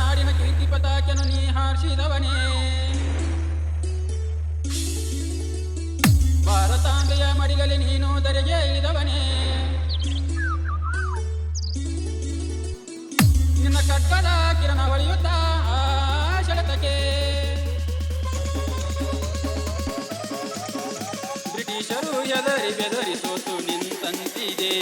ನಾಡಿನ ಕೀರ್ತಿ ಪತಾಕೆನು ನೀ ಹಾರಿಸಿದವನೇ. ಭಾರತಾಂಬೆಯ ಮಡಿಗಲಿ ನೀನು ದರೆಗೆ ಇಳಿದವನೇ. ನಿನ್ನ ಕಟ್ಟದ ಕಿರಣ ಹೊಳೆಯುತ್ತಾ ಆ ಸೆಳೆತಕ್ಕೆ ಬ್ರಿಟಿಷರು ಎದರಿ ಬೆದರಿ ಸೋತು ನಿಂತಂತಿದೆ.